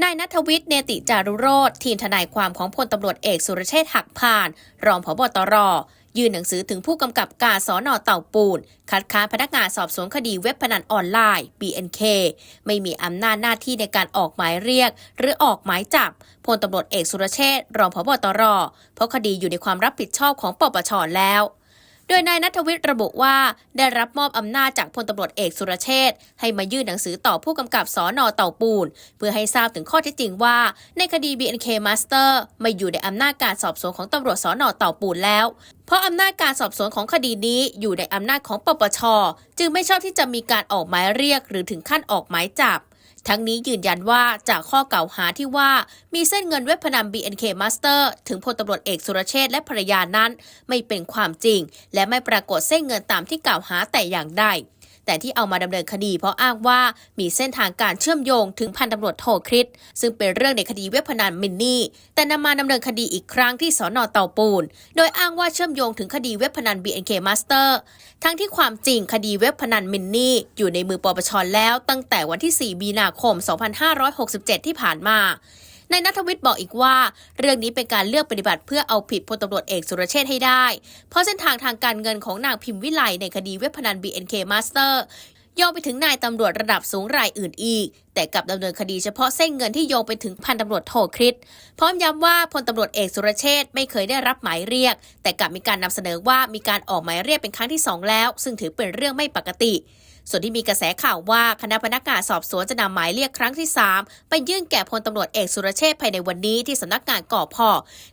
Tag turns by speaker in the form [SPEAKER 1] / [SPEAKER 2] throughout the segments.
[SPEAKER 1] นายนัทวิทย์เนติจารุโรธทีมทนายความของพลตำรวจเอกสุรเชษฐ์หักพาน รองผบตร ยื่นหนังสือถึงผู้กำกับการสอนอเต่าปูน คัดค้านพนักงานสอบสวนคดีเว็บพนันออนไลน์ BNK ไม่มีอำนาจหน้าที่ในการออกหมายเรียก หรือออกหมายจับพลตำรวจเอกสุรเชษฐ์รองผบตร เพราะคดีอยู่ในความรับผิดชอบของปปชแล้ว ดยนายนัทวิทย์ระบุว่า ได้รับมอบอำนาจจากพลตำรวจเอกสุรเชษให้มายื่นหนังสือต่อผู้กำกับสอนอเต่าปูน เพื่อให้ทราบถึงข้อเท็จจริงว่า ในคดี BNK Master ไม่อยู่ในอำนาจการสอบสวนของตำรวจสอนอเต่าปูนแล้ว เพราะอำนาจการสอบสวนของคดีนี้อยู่ในอำนาจของปปช จึงไม่ชอบที่จะมีการออกหมายเรียกหรือถึงขั้นออกหมายจับ ทั้งนี้ยืนยันว่าจากข้อกล่าวหาที่ว่ามีเส้นเงินเว็บพนัน BNK Master ถึงพลตำรวจเอกสุรเชษฐ์และภรรยานั้น ไม่เป็นความจริง และไม่ปรากฏเส้นเงินตามที่กล่าวหาแต่อย่างใด แต่ที่เอามาดำเนินคดีเพราะอ้างว่ามีเส้นทางการเชื่อมโยงถึงพันตำรวจโทคริสซึ่งเป็นเรื่องในคดีเว็บพนันมินนี่ แต่นำมาดำเนินคดีอีกครั้งที่สอนอเตาปูน โดยอ้างว่าเชื่อมโยงถึงคดีเว็บพนัน BNK Master ทั้งที่ความจริงคดีเว็บพนันมินนี่ อยู่ในมือปปชแล้วตั้งแต่วันที่ 4 มีนาคม 2567 ที่ผ่านมา นายนัทวิทย์บอกอีกว่า เรื่องนี้เป็นการเลือกปฏิบัติเพื่อเอาผิดพลตำรวจเอกสุรเชษฐ์ให้ได้ เพราะเส้นทางทางการเงินของนางพิมพ์วิไลในคดีเว็บพนัน BNK Master โยงไปถึงนายตำรวจระดับสูงรายอื่นอีก แต่กลับดำเนินคดีเฉพาะเส้นเงินที่โยงไปถึงพันตำรวจโทคริสพร้อมย้ำว่าพลตำรวจเอกสุรเชษไม่เคยได้รับหมายเรียก แต่กลับมีการนำเสนอว่ามีการออกหมายเรียกเป็นครั้งที่สองแล้ว ซึ่งถือเป็นเรื่องไม่ปกติ ส่วนที่มีกระแสข่าวว่าคณะพนักงานสอบสวนจะนำหมายเรียกครั้งที่ 3 ไปยื่นแก่พลตำรวจเอกสุรเชษฐ์ภายในวันนี้ที่สำนักงานก่อพอ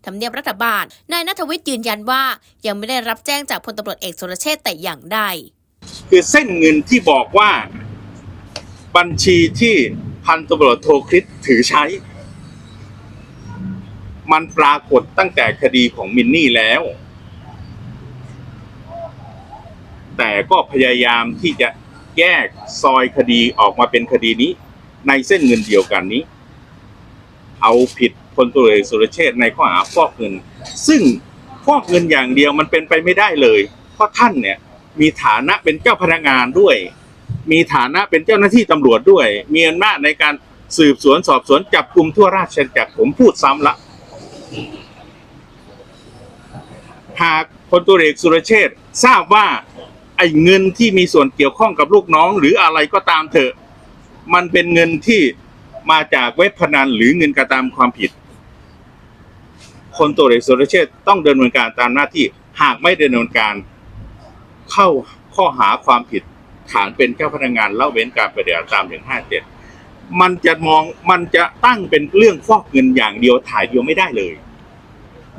[SPEAKER 1] ทำเนียบรัฐบาล นายนัทวิทย์ยืนยันว่า ยังไม่ได้รับแจ้งจากพลตำรวจเอกสุรเชษฐ์แต่อย่างใด
[SPEAKER 2] คือเส้นเงินที่บอกว่า บัญชีที่พันตำรวจโทคริสถือใช้ มันปรากฏตั้งแต่คดีของมินนี่แล้ว แต่ก็พยายามที่จะ แยกซอยคดีออกมาเป็นคดีนี้ ในเส้นเงินเดียวกันนี้ เอาผิดพลตำรวจเอกสุรเชษในข้อหาฟอกเงิน ซึ่งฟอกเงินอย่างเดียวมันเป็นไปไม่ได้เลย เพราะท่านเนี่ยมีฐานะเป็นเจ้าพนักงานด้วย มีฐานะเป็นเจ้าหน้าที่ตำรวจด้วย มีอำนาจในการสืบสวนสอบสวนจับกลุ่มทั่วราชอาณาจักรผมพูดซ้ำละหากพลตุเอกสุรเชษทราบว่า ไอ้เงินที่มีส่วนเกี่ยวข้องกับลูกน้อง หรืออะไรก็ตามเถอะ มันเป็นเงินที่มาจากเว็บพนันหรือเงินกระทำความผิด คนตัวเอกสุรเชษต้องดำเนินการตามหน้าที่หากไม่ดำเนินการ เข้าข้อหาความผิด ฐานเป็นเจ้าพนักงานละเว้นการปฏิบัติตามถึงห้าเจ็ดมันจะมองมันจะตั้งเป็นเรื่องฟอกเงินอย่างเดียวถ่ายเดียวไม่ได้เลย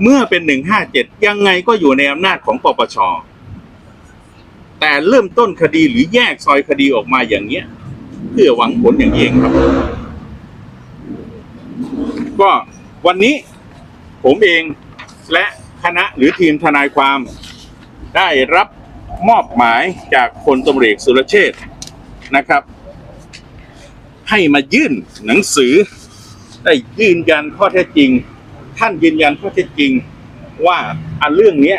[SPEAKER 2] เมื่อเป็นหนึ่งห้าเจ็ดยังไงก็อยู่ในอำนาจของปปช แต่เริ่มต้นคดีหรือแยกซอยคดีออกมาอย่างเนี้ย เพื่อหวังผลอย่างเองครับ ก็วันนี้ผมเองและคณะหรือทีมทนายความได้รับมอบหมายจากพลตำรวจสุรเชษฐ์นะครับ ให้มายื่นหนังสือ ได้ยืนยันข้อเท็จจริง ท่านยืนยันข้อเท็จจริงว่าอันเรื่องนี้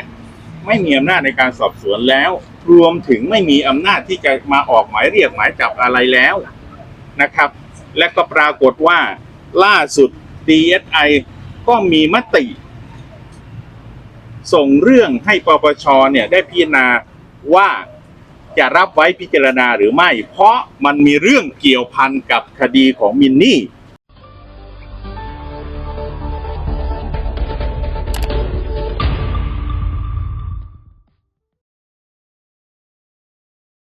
[SPEAKER 2] ไม่มีอำนาจในการสอบสวนแล้ว รวมถึงไม่มีอำนาจที่จะมาออกหมายเรียกหมายจับอะไรแล้วนะครับ และก็ปรากฏว่าล่าสุด DSI ก็มีมติ ส่งเรื่องให้ปปชเนี่ยได้พิจารณาว่าจะรับไว้พิจารณาหรือไม่ เพราะมันมีเรื่องเกี่ยวพันกับคดีของมินนี่